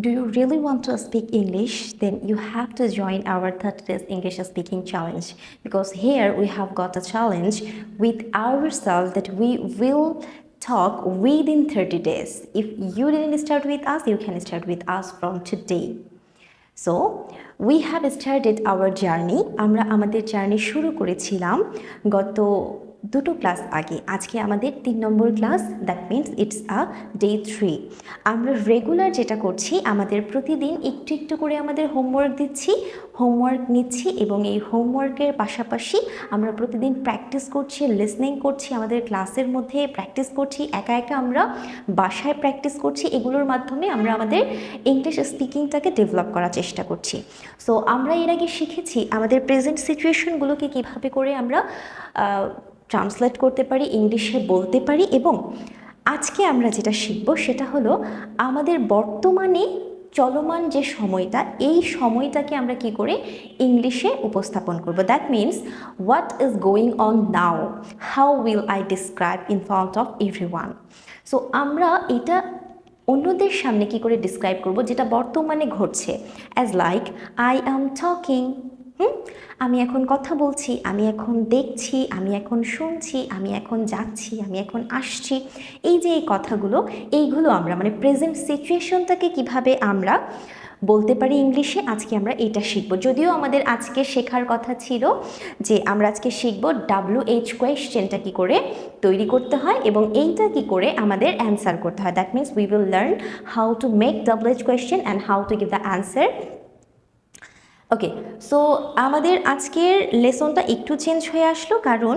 Do you really want to speak English? Then you have to join our 30 days English speaking challenge because here we have got a challenge with ourselves that we will talk within 30 days. If you didn't start with us, you can start with us from today. So we have started our journey আমরা আমাদের journey শুরু করেছিলাম গত দুটো class আগে। আজকে আমাদের তিন নম্বর class that means it's a day three আমরা রেগুলার যেটা করছি, আমাদের প্রতিদিন একটু একটু করে আমাদের হোমওয়ার্ক দিচ্ছি হোমওয়ার্ক নিচ্ছি এবং এই হোমওয়ার্কের পাশাপাশি আমরা প্রতিদিন প্র্যাকটিস করছি লিসনিং করছি, আমাদের ক্লাসের মধ্যে প্র্যাকটিস করছি। একা একা আমরা বাসায় প্র্যাকটিস করছি, এগুলোর মাধ্যমে আমরা আমাদের ইংলিশ স্পিকিংটাকে ডেভেলপ করার চেষ্টা করছি। সো আমরা এর আগে শিখেছি আমাদের প্রেজেন্ট সিচুয়েশনগুলোকে কীভাবে করে আমরা ট্রান্সলেট করতে পারি, ইংলিশে বলতে পারি এবং আজকে আমরা যেটা শিখব সেটা হলো আমাদের বর্তমানে চলমান যে সময়টা, এই সময়টাকে আমরা কি করে ইংলিশে উপস্থাপন করব। That means what is going on now how will I describe in front of everyone so আমরা এটা অন্যদের সামনে কি করে ডিসক্রাইব করব, যেটা বর্তমানে ঘটছে? As like I am talking আমি এখন কথা বলছি, আমি এখন দেখছি, আমি এখন শুনছি, আমি এখন যাচ্ছি, আমি এখন আসছি। এই যে এই কথাগুলো, এইগুলো আমরা মানে প্রেজেন্ট সিচুয়েশনটাকে কীভাবে আমরা বলতে পারি ইংলিশে? আজকে আমরা এটা শিখব। যদিও আমাদের আজকে শেখার কথা ছিল যে আমরা আজকে শিখব ডাব্লু এইচ কোয়েশ্চেনটা কী করে তৈরি করতে হয় এবং এইটা কি করে আমাদের অ্যান্সার করতে হয়। That means we will learn how to make W H question and how to give the answer okay so আমাদের আজকের লেসনটা একটু চেঞ্জ হয়ে আসলো কারণ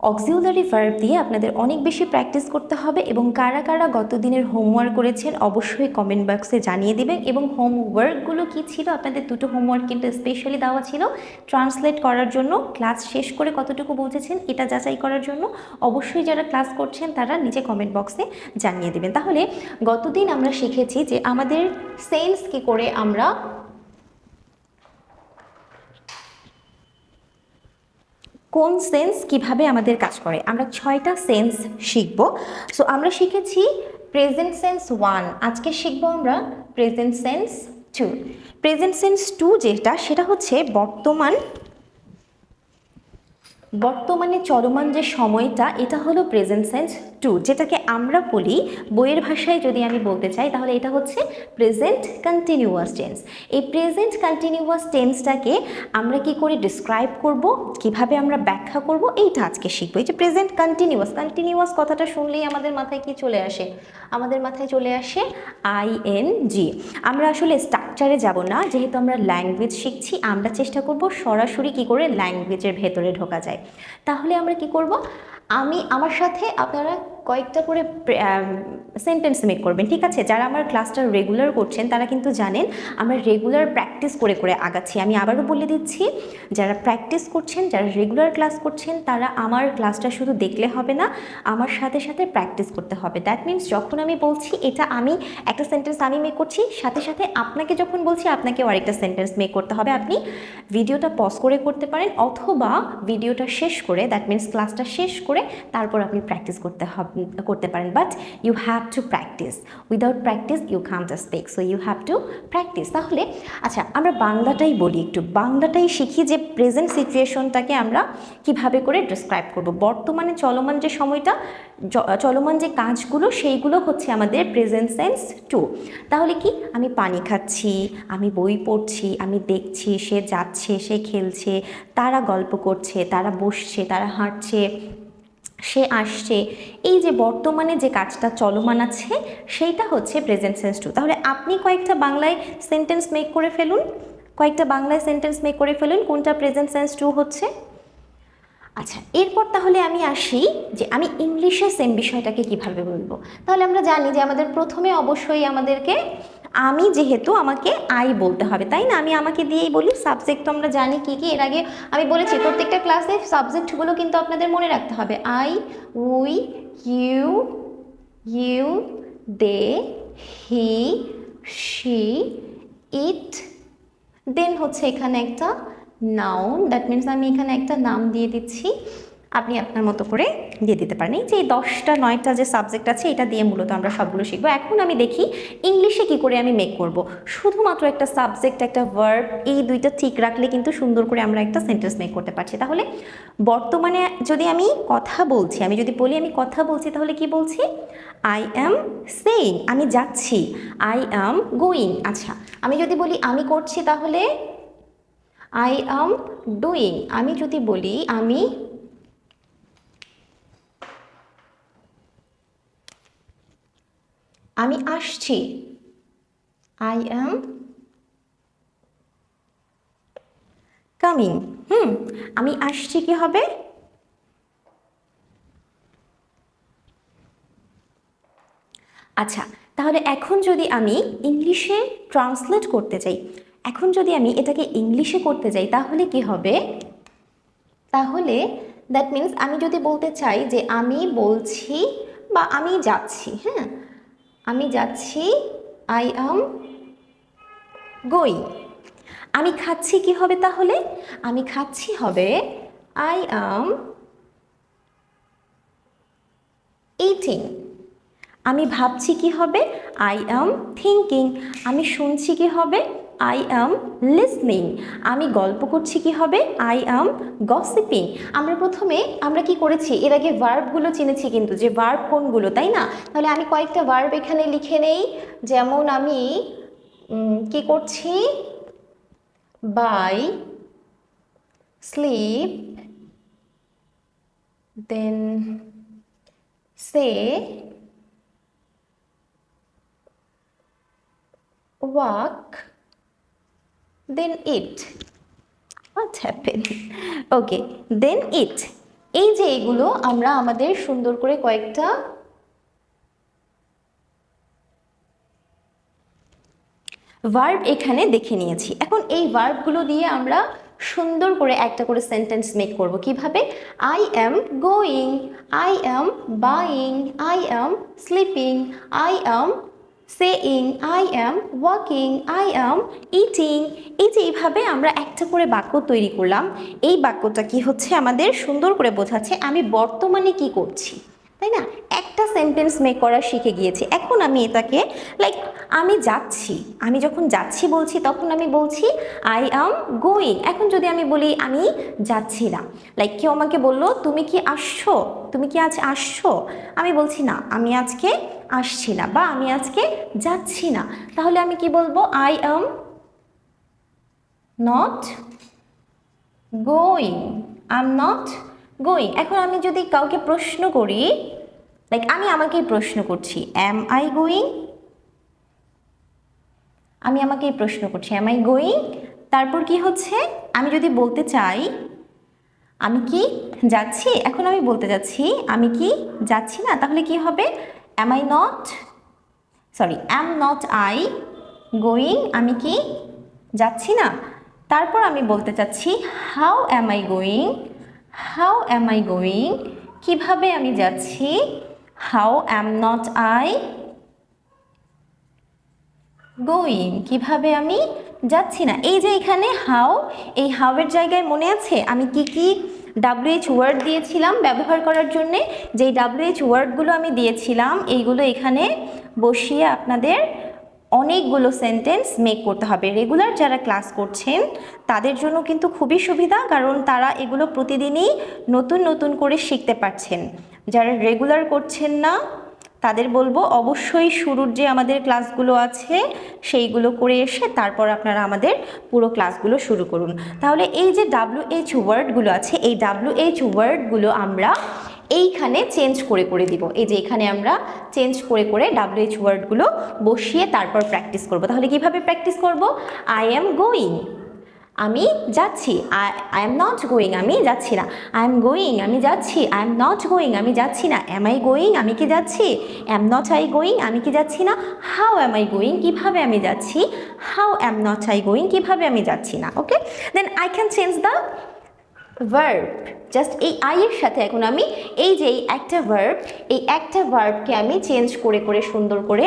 অক্সিউলারি ভার্ব দিয়ে আপনাদের অনেক বেশি প্র্যাকটিস করতে হবে এবং কারা কারা গত দিনের হোমওয়ার্ক করেছেন অবশ্যই কমেন্ট বক্সে জানিয়ে দেবেন এবং হোমওয়ার্কগুলো কি ছিল? আপনাদের দুটো হোমওয়ার্ক কিন্তু স্পেশালি দেওয়া ছিল। ট্রান্সলেট করার জন্য ক্লাস শেষ করে কতটুকু বুঝেছেন এটা যাচাই করার জন্য অবশ্যই যারা ক্লাস করছেন তারা নিজে কমেন্ট বক্সে জানিয়ে দেবেন। তাহলে গতদিন আমরা শিখেছি যে আমাদের সেন্স করে আমরা কোন সেন্স কীভাবে আমাদের কাজ করে? আমরা ছয়টা সেন্স শিখব। সো আমরা শিখেছি প্রেজেন্ট সেন্স ওয়ান আজকে শিখব আমরা present tense two present tense two যেটা, সেটা হচ্ছে বর্তমান বর্তমানে চলমান যে সময়টা, এটা হলো প্রেজেন্ট সেন্স টু যেটাকে আমরা বলি বইয়ের ভাষায় যদি আমি বলতে চাই, তাহলে এটা হচ্ছে প্রেজেন্ট কন্টিনিউয়াস টেন্স এই প্রেজেন্ট কন্টিনিউয়াস টেন্সটাকে আমরা কি করে ডিসক্রাইব করব, কীভাবে আমরা ব্যাখ্যা করব, এইটা আজকে শিখব। এই যে প্রেজেন্ট কন্টিনিউয়াস কন্টিনিউয়াস কথাটা শুনলেই আমাদের মাথায় কি চলে আসে? আমাদের মাথায় চলে আসে আই এন জি আমরা আসলে স্ট্রাকচারে যাব না, যেহেতু আমরা ল্যাঙ্গুয়েজ শিখছি, আমরা চেষ্টা করব সরাসরি কি করে ল্যাঙ্গুয়েজের ভেতরে ঢোকা যায়। তাহলে আমরা কি করব? আমি আমার সাথে আপনারা কয়েকটা করে সেন্টেন্স মেক করবেন। ঠিক আছে? যারা আমার ক্লাসটা রেগুলার করছেন, তারা কিন্তু জানেন, আমরা রেগুলার প্র্যাকটিস করে করে আগাচ্ছি। আমি আবারও বলে দিচ্ছি, যারা প্র্যাকটিস করছেন, যারা রেগুলার ক্লাস করছেন, তারা আমার ক্লাসটা শুধু দেখলে হবে না, আমার সাথে সাথে প্র্যাকটিস করতে হবে। দ্যাট মিন্স যখন আমি বলছি, এটা আমি একটা সেন্টেন্স আমি মেক করছি, সাথে সাথে আপনাকে যখন বলছি আপনাকেও আরেকটা সেন্টেন্স মেক করতে হবে। আপনি ভিডিওটা পজ করে করতে পারেন, অথবা ভিডিওটা শেষ করে দ্যাট মিন্স ক্লাসটা শেষ করে, তারপর আপনি প্র্যাকটিস করতে হবে। করতে পারেন but you have to practice without practice you can't speak so you have to practice তাহলে আচ্ছা আমরা বাংলাটাই বলি একটু। বাংলাটাই শিখি যে প্রেজেন্ট সিচুয়েশনটাকে আমরা কীভাবে করে ডিসক্রাইব করব। বর্তমানে চলমান যে সময়টা চলমান যে কাজগুলো, সেইগুলো হচ্ছে আমাদের প্রেজেন্ট সেন্স টু তাহলে কি? আমি পানি খাচ্ছি, আমি বই পড়ছি, আমি দেখছি, সে যাচ্ছে, সে খেলছে, তারা গল্প করছে, তারা বসছে, তারা হাঁটছে সে আসছে। এই যে বর্তমানে যে কাজটা চলমান আছে, সেইটা হচ্ছে প্রেজেন্ট সেন্স টু তাহলে আপনি কয়েকটা বাংলায় সেন্টেন্স মেক করে ফেলুন। কয়েকটা বাংলায় সেন্টেন্স মেক করে ফেলুন, কোনটা প্রেজেন্ট সেন্স টু হচ্ছে? আচ্ছা এরপর তাহলে আমি আসি যে আমি ইংলিশে সেম বিষয়টাকে কীভাবে বলব। তাহলে আমরা জানি যে আমাদের প্রথমে অবশ্যই আমাদেরকে আমি যেহেতু আমাকে আই বলতে হবে, তাই না? আমি আমাকে দিয়েই বলি সাবজেক্ট তো আমরা জানি কী কী। এর আগে আমি বলেছি, প্রত্যেকটা ক্লাসে সাবজেক্টগুলো কিন্তু আপনাদের মনে রাখতে হবে। I, we, you you, they, he, she, it. Then হচ্ছে এখানে একটা নাউন দ্যাট মিনস আমি এখানে একটা নাম দিয়ে দিচ্ছি। আপনি আপনার মতো করে দিয়ে দিতে পারেন। এই যে এই দশটা, নয়টা যে সাবজেক্ট আছে, এটা দিয়ে মূলত আমরা সবগুলো শিখব। এখন আমি দেখি ইংলিশে কি করে আমি মেক করব। শুধুমাত্র একটা সাবজেক্ট একটা ভার্ব এই দুইটা ঠিক রাখলে কিন্তু সুন্দর করে আমরা একটা সেন্টেন্স মেক করতে পারছি। তাহলে বর্তমানে যদি আমি কথা বলছি, আমি যদি বলি আমি কথা বলছি, তাহলে কি বলছি? আই অ্যাম সেইং আমি যাচ্ছি। আই অ্যাম গোয়িং আচ্ছা আমি যদি বলি আমি করছি, তাহলে আই অ্যাম ডুইং আমি যদি বলি আমি আমি আসছি। আই অ্যাম কামিং হুম, আমি আসছি কি হবে? আচ্ছা তাহলে এখন যদি আমি ইংলিশে ট্রান্সলেট করতে চাই, এখন যদি আমি এটাকে ইংলিশে করতে যাই, তাহলে কি হবে? তাহলে দ্যাট মিন্স আমি যদি বলতে চাই যে আমি বলছি বা আমি যাচ্ছি হ্যাঁ? আমি যাচ্ছি আই আম গোয়িং আমি খাচ্ছি কি হবে তাহলে? আমি খাচ্ছি হবে আই আম ইটিং আমি ভাবছি কি হবে? আই আম থিঙ্কিং আমি শুনছি কি হবে? আই অ্যাম লিসনিং আমি গল্প করছি কি হবে? আই অ্যাম গসিপিং আমরা প্রথমে, আমরা কি করেছি? এর আগে ভার্বগুলো চিনেছি কিন্তু, যে ভার্ব কোনগুলো, তাই না? তাহলে আমি কয়েকটা ভার্ব এখানে লিখে নেই। যেমন আমি কি করছি? Buy sleep then say walk then eat what happened? Okay, then eat এই যে এগুলো, আমরা আমাদের সুন্দর করে কয়েকটা ভার্ব এখানে দেখে নিয়েছি। এখন এই ভার্বগুলো দিয়ে আমরা সুন্দর করে একটা করে সেন্টেন্স মেক করব। কীভাবে? I am going I am buying I am sleeping I am saying I am walking I am eating এই যে এইভাবে আমরা একটা করে বাক্য তৈরি করলাম, এই বাক্যটা কি হচ্ছে আমাদের সুন্দর করে বোঝাচ্ছে আমি বর্তমানে কি করছি। তাই না? একটা সেন্টেন্স মেক করা শিখে গিয়েছি। এখন আমি এটাকে লাইক আমি যাচ্ছি। আমি যখন যাচ্ছি বলছি, তখন আমি বলছি আই অ্যাম গোয়িং এখন যদি আমি বলি, আমি যাচ্ছি না। লাইক কেউ আমাকে বলল, তুমি কি আসছো? তুমি কি আজ আসছো? আমি বলছি, না, আমি আজকে আসছি না বা আমি আজকে যাচ্ছি না। তাহলে আমি কি বলব? I am not going I am not going এখন আমি যদি কাউকে প্রশ্ন করি লাইক আমি আমাকেই প্রশ্ন করছি অ্যাম আই গোয়িং আমি আমাকেই প্রশ্ন করছি অ্যাম আই গোয়িং তারপর কি হচ্ছে? আমি যদি বলতে চাই, আমি কি যাচ্ছি? এখন আমি বলতে যাচ্ছি, আমি কি যাচ্ছি না? তাহলে কি হবে? Am I not sorry am not I going আমি কি যাচ্ছি না? তারপর আমি বলতে চাচ্ছি how am I going how am I going কীভাবে আমি যাচ্ছি? How am not I going কীভাবে আমি যাচ্ছি না? এই যে এখানে হাউ এই হাউয়ের জায়গায় মনে আছে? আমি কি কি ডাব্লিউএইচ ওয়ার্ড দিয়েছিলাম ব্যবহার করার জন্যে? যেই ডাব্লিউএইচ ওয়ার্ডগুলো আমি দিয়েছিলাম, এইগুলো এখানে বসিয়ে আপনাদের অনেকগুলো সেন্টেন্স মেক করতে হবে। রেগুলার যারা ক্লাস করছেন, তাদের জন্য কিন্তু খুবই সুবিধা, কারণ তারা এগুলো প্রতিদিনই নতুন নতুন করে শিখতে পারছেন। যারা রেগুলার করছেন না, তাদের বলব অবশ্যই শুরুর যে আমাদের ক্লাসগুলো আছে, সেইগুলো করে এসে তারপর আপনারা আমাদের পুরো ক্লাসগুলো শুরু করুন। তাহলে এই যে ডাব্লিউ এইচ ওয়ার্ডগুলো আছে, এই ডাব্লিউ এইচ ওয়ার্ডগুলো আমরা এইখানে চেঞ্জ করে করে দিব। এই যে এখানে আমরা চেঞ্জ করে করে ডাব্লিউ এইচ ওয়ার্ডগুলো বসিয়ে তারপর প্র্যাকটিস করব। তাহলে কীভাবে প্র্যাকটিস করব? আই অ্যাম গোয়িং আমি যাচ্ছি I I am not going আমি যাচ্ছি না। আই এম গোয়িং আমি যাচ্ছি আই এম নট গোয়িং আমি যাচ্ছি না। এম আই গোয়িং আমি কি যাচ্ছি? এম নট আই গোয়িং আমি কি যাচ্ছি না? হাউ এম আই গোয়িং কীভাবে আমি যাচ্ছি? How am not I going কীভাবে আমি যাচ্ছি না? Okay then I can change the verb just এই আই এর সাথে এখন আমি এই যে এই একটা ভার্ব এই একটা ভার্বকে আমি চেঞ্জ করে করে, সুন্দর করে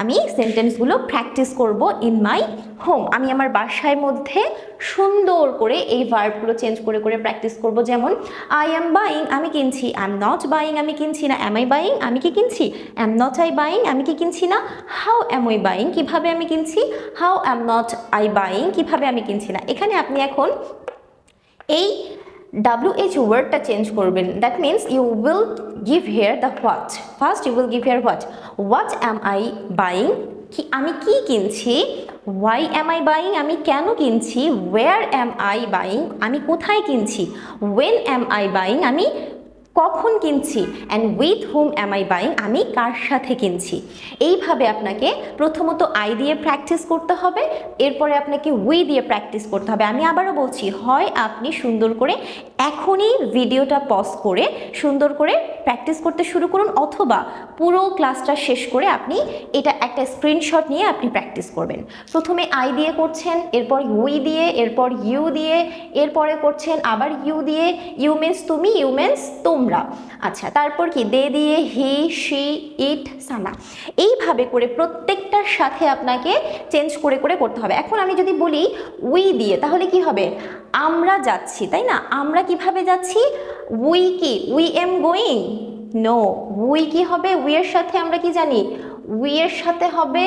আমি সেন্টেন্সগুলো প্র্যাকটিস করব ইন মাই হোম আমি আমার বাসায় মধ্যে সুন্দর করে এই ভার্বগুলো চেঞ্জ করে করে প্র্যাকটিস করব। যেমন আই অ্যাম বাইং আমি কিনছি। আই এম নট বাইং আমি কিনছি না। অ্যাম আই বাইং আমি কি কিনছি? অ্যাম নট আই বাইং আমি কি কিনছি না? হাউ অ্যাম আই বাইং কীভাবে আমি কিনছি? How am not I buying কীভাবে আমি কিনছি না? এখানে আপনি এখন এই WH ওয়ার্ডটা চেঞ্জ করবেন। That means you will give here the what first you will give here what what am I buying কি, আমি কি কিনছি? ওয়াই অ্যাম আই বাইং আমি কেন কিনছি? ওয়ার অ্যাম আই বাইং আমি কোথায় কিনছি? ওয়েন অ্যাম আই বাইং আমি কখন কিনছি? And with whom am I buying আমি কার সাথে কিনছি? এইভাবে আপনাকে প্রথমত আই দিয়ে প্র্যাকটিস করতে হবে। এরপরে আপনাকে উই দিয়ে প্র্যাকটিস করতে হবে। আমি আবারও বলছি, হয় আপনি সুন্দর করে এখনই ভিডিওটা পজ করে সুন্দর করে প্র্যাকটিস করতে শুরু করুন, অথবা পুরো ক্লাসটা শেষ করে আপনি এটা একটা স্ক্রিনশট নিয়ে আপনি প্র্যাকটিস করবেন। প্রথমে আই দিয়ে করছেন, এরপর উই দিয়ে, এরপর ইউ দিয়ে, এরপরে করছেন, আবার ইউ দিয়ে। ইউ মিন্স তুমি ইউ মিন্স তোমরা। আচ্ছা তারপর কি? দে দিয়ে হি, শি, ইট, সানা। এইভাবে করে প্রত্যেকটার সাথে আপনাকে চেঞ্জ করে করে করতে হবে। এখন আমি যদি বলি উই দিয়ে, তাহলে কি হবে? আমরা যাচ্ছি, তাই না? আমরা কীভাবে যাচ্ছি? উই কি? We am going no we কি হবে? উই এর সাথে আমরা কি জানি? উই এর সাথে হবে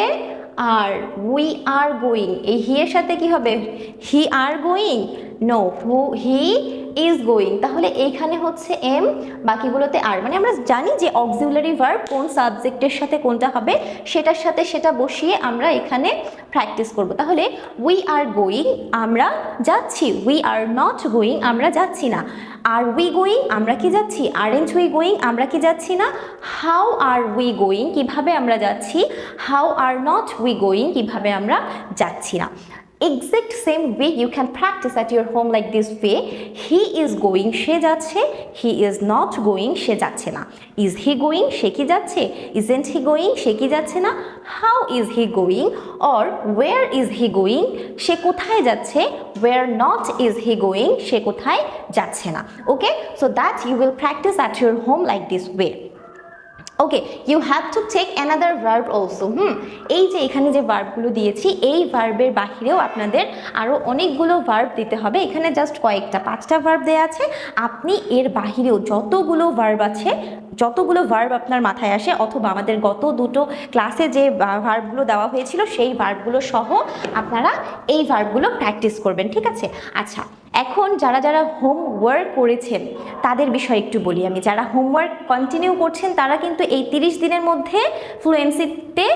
আর উই আর গোয়িং এই হি এর সাথে কি হবে? He are going no who he is going তাহলে এইখানে হচ্ছে এম বাকিগুলোতে আর মানে আমরা জানি যে অক্সিলারি ভার্ব কোন সাবজেক্টের সাথে কোনটা হবে, সেটার সাথে সেটা বসিয়ে আমরা এখানে প্র্যাকটিস করব। তাহলে উই আর গোয়িং আমরা যাচ্ছি। উই আর নট গোয়িং আমরা যাচ্ছি না। আর উই গোয়িং আমরা কি যাচ্ছি? আর এন্ট উই গোয়িং আমরা কি যাচ্ছি না? হাউ আর উই গোয়িং কীভাবে আমরা যাচ্ছি? How are not we going কীভাবে আমরা যাচ্ছি না? Exact same way you can practice at your home like this way he is going সে যাচ্ছে he is not going সে যাচ্ছে না is he going সে কি যাচ্ছে isn't he going সে কি যাচ্ছে না how is he going or where is he going সে কোথায় যাচ্ছে where not is he going সে কোথায় যাচ্ছে না okay so that you will practice at your home like this way okay you have to take another verb also hmm? এই যে এখানে যে ভার্বগুলো দিয়েছি, এই ভার্বের বাহিরেও আপনাদের আরও অনেকগুলো ভার্ব দিতে হবে। এখানে জাস্ট কয়েকটা, পাঁচটা ভার্ব দেওয়া আছে। আপনি এর বাহিরেও যতগুলো ভার্ব আছে, যতগুলো ভার্ব আপনার মাথায় আসে, অথবা আমাদের গত দুটো ক্লাসে যে ভার্বগুলো দেওয়া হয়েছিল, সেই ভার্বগুলো সহ আপনারা এই ভার্বগুলো প্র্যাকটিস করবেন, ঠিক আছে? আচ্ছা এখন যারা যারা হোমওয়ার্ক করেছেন, তাদের বিষয়ে একটু বলি আমি। যারা হোমওয়ার্ক কন্টিনিউ করছেন, তারা কিন্তু এই তিরিশ দিনের মধ্যে ফ্লুয়েন্সিতে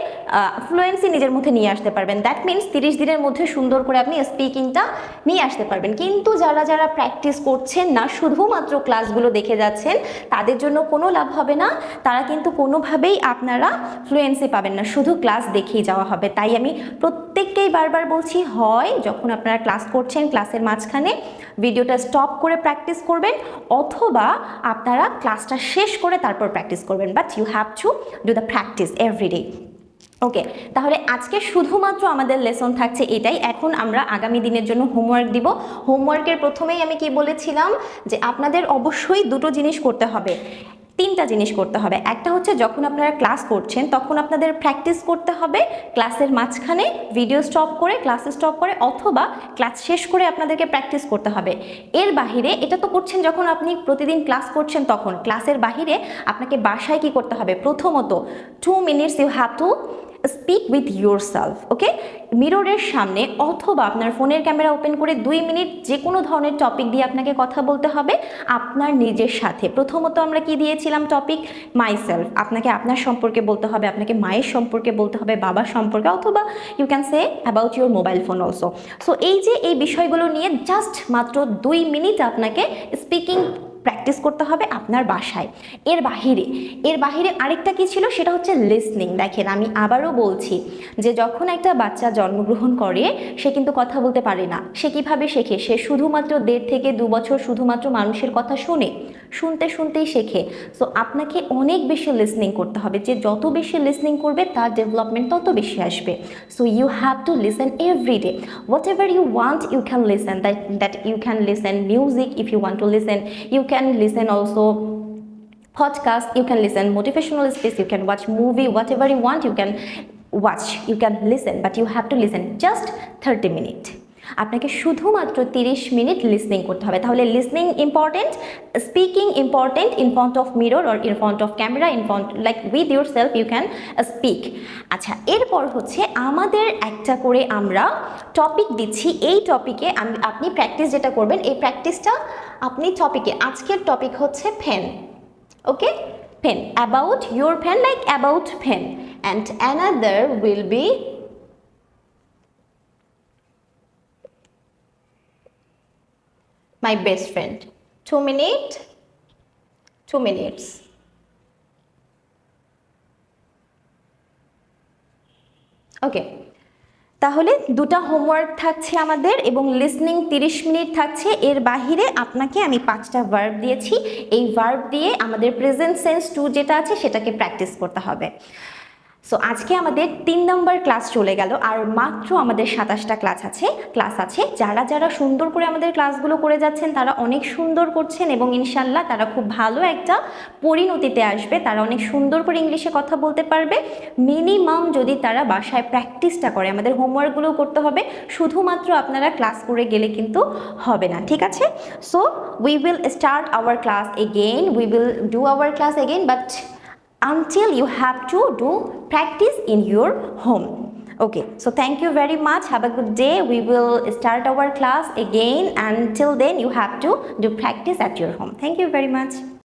ফ্লুয়েন্সি নিজের মধ্যে নিয়ে আসতে পারবেন। দ্যাট মিনস তিরিশ দিনের মধ্যে সুন্দর করে আপনি স্পিকিংটা নিয়ে আসতে পারবেন। কিন্তু যারা যারা প্র্যাকটিস করছেন না, শুধুমাত্র ক্লাসগুলো দেখে যাচ্ছেন, তাদের জন্য কোনো লাভ হবে না। তারা কিন্তু কোনোভাবেই আপনারা ফ্লুয়েন্সি পাবেন না। শুধু ক্লাস দেখেই যাওয়া হবে। তাই আমি প্রত্যেককেই বারবার বলছি, হয় যখন আপনারা ক্লাস করছেন ক্লাসের মাঝখানে ভিডিওটা স্টপ করে প্র্যাকটিস করবেন, অথবা আপনারা ক্লাসটা শেষ করে তারপর প্র্যাকটিস করবেন but you have to do the practice everyday okay তাহলে আজকে শুধুমাত্র আমাদের লেসন থাকছে এটাই। এখন আমরা আগামী দিনের জন্য হোমওয়ার্ক দিব। হোমওয়ার্কের প্রথমেই আমি কি বলেছিলাম যে আপনাদের অবশ্যই দুটো জিনিস করতে হবে। তিনটা জিনিস করতে হবে। একটা হচ্ছে যখন আপনারা ক্লাস করছেন, তখন আপনাদের প্র্যাকটিস করতে হবে ক্লাসের মাঝখানে ভিডিও স্টপ করে ক্লাসে স্টপ করে, অথবা ক্লাস শেষ করে আপনাদেরকে প্র্যাকটিস করতে হবে। এর বাহিরে এটা তো করছেন যখন আপনি প্রতিদিন ক্লাস করছেন তখন। ক্লাসের বাহিরে আপনাকে বাসায় কি করতে হবে? প্রথমত two minutes you have to speak with yourself okay মিররের সামনে অথবা আপনার ফোনের ক্যামেরা ওপেন করে দুই মিনিট যে কোনো ধরনের টপিক দিয়ে আপনাকে কথা বলতে হবে। আপনার নিজের সাথে। প্রথমত আমরা কি দিয়েছিলাম টপিক মাই সেলফ আপনাকে আপনার সম্পর্কে বলতে হবে, আপনাকে মায়ের সম্পর্কে বলতে হবে, বাবার সম্পর্কে, অথবা you can say about your mobile phone also so এই যে এই বিষয়গুলো নিয়ে জাস্ট মাত্র দুই মিনিট আপনাকে স্পিকিং প্র্যাকটিস করতে হবে আপনার বাসায়। এর বাহিরে এর বাহিরে আরেকটা কি ছিল? সেটা হচ্ছে লিসনিং দেখেন, আমি আবারও বলছি যে যখন একটা বাচ্চা জন্মগ্রহণ করে, সে কিন্তু কথা বলতে পারে না। সে কীভাবে শেখে? সে শুধুমাত্র দেড় থেকে দু বছর শুধুমাত্র মানুষের কথা শুনে, শুনতে শুনতেই শেখে। সো আপনাকে অনেক বেশি লিসনিং করতে হবে। যে যত বেশি লিসনিং করবে, তার ডেভেলপমেন্ট তত বেশি আসবে। So you have to listen every day whatever you want you can listen that you can listen music if you want to listen you can listen also podcast, you can listen motivational space you can watch movie, whatever you want, you can watch you can listen but you have to listen just thirty minute আপনাকে শুধুমাত্র তিরিশ মিনিট listening করতে হবে। তাহলে listening important speaking important in front of mirror or in front of camera in front like with yourself you can speak আচ্ছা এরপর হচ্ছে আমাদের একটা করে আমরা টপিক দিচ্ছি। এই টপিকে আপনি প্র্যাকটিস যেটা করবেন, এই প্র্যাকটিসটা আপনি টপিকে আজকের টপিক হচ্ছে fan okay fan about your fan like about fan and another will be my best friend two minute two minutes okay. তাহলে দুটা হোমওয়ার্ক থাকছে আমাদের এবং লিসনিং তিরিশ মিনিট থাকছে। এর বাহিরে আপনাকে আমি পাঁচটা ভার্ব দিয়েছি। এই ভার্ব দিয়ে আমাদের প্রেজেন্ট সেন্স টু যেটা আছে সেটাকে প্র্যাকটিস করতে হবে। সো আজকে আমাদের তিন নম্বর ক্লাস চলে গেল, আর মাত্র আমাদের সাতাশটা ক্লাস আছে ক্লাস আছে। যারা যারা সুন্দর করে আমাদের ক্লাসগুলো করে যাচ্ছেন, তারা অনেক সুন্দর করছেন এবং ইনশাল্লাহ তারা খুব ভালো একটা পরিণতিতে আসবে। তারা অনেক সুন্দর করে ইংলিশে কথা বলতে পারবে। মিনিমাম যদি তারা বাসায় প্র্যাকটিসটা করে, আমাদের হোমওয়ার্কগুলো করতে হবে। শুধুমাত্র আপনারা ক্লাস করে গেলে কিন্তু হবে না, ঠিক আছে? So we will start our class again we will do our class again but until you have to do practice in your home. Okay so thank you very much. Have a good day. We will start our class again. Until then you have to do practice at your home. Thank you very much